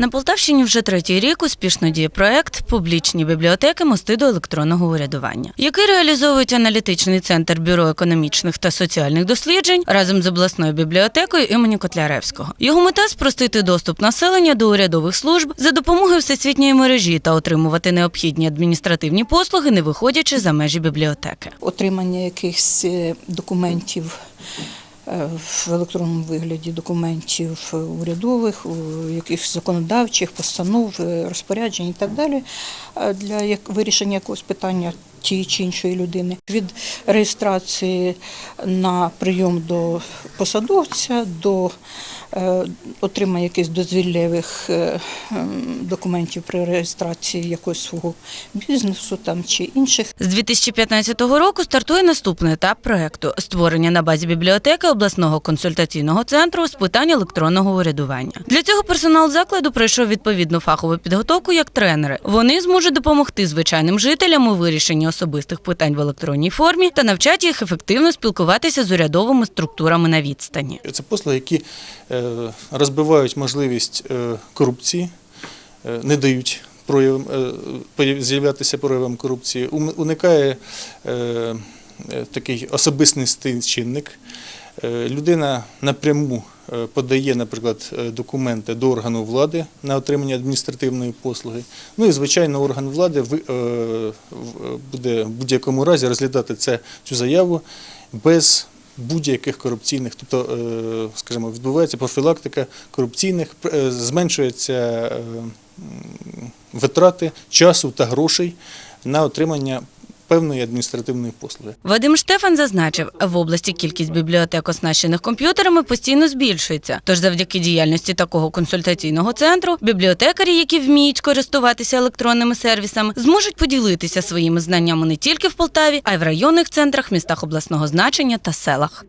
На Полтавщині вже третій рік успішно діє проект Публічні бібліотеки мости до електронного урядування, який реалізовують аналітичний центр бюро економічних та соціальних досліджень разом з обласною бібліотекою імені Котляревського. Його мета спростити доступ населення до урядових служб за допомогою всесвітньої мережі та отримувати необхідні адміністративні послуги, не виходячи за межі бібліотеки. отримання якихось е, документів в електронному вигляді, документів е, урядових, якихось законодавчих, постанов, е, розпоряджень і так далі е, для вирішення якогось питання тієї чи іншої людини. Від реєстрації на прийом до посадовця до е, отримання якихось дозвіллєвих е, ем, документів при реєстрації якогось свого бізнесу там чи інших З 2015 року стартує наступний етап проекту створення на базі бібліотеки обласного консультаційного центру з питань електронного урядування. Для цього персонал закладу пройшов відповідну фахову підготовку як тренери. Вони зможуть допомогти звичайним жителям у вирішенні особистих питань в електронній формі та навчать їх ефективно спілкуватися з урядовими структурами на відстані. Це послуги, які е, розбивають можливість е, корупції, е, не дають проявам, е, з'являтися проявам корупції, уникає е, е, такий особистий чинник. Е, Людина напряму е, подає, наприклад, е, документи до органу влади на отримання адміністративної послуги. Ну і звичайно, орган влади е, буде в будь-якому разі розглядати це, цю заяву без будь-яких корупційних, тобто, е, скажімо, відбувається профілактика корупційних, зменшується зменшуються е, витрати часу та грошей на отримання певної адміністративної послуги. Вадим Штефан зазначив, в області кількість бібліотек, оснащених комп'ютерами, постійно збільшується. Тож, завдяки діяльності такого консультаційного центру, бібліотекарі, які вміють користуватися електронними сервісами, зможуть поділитися своїми знаннями не тільки в Полтаві, а й в районних центрах, містах обласного значення та селах.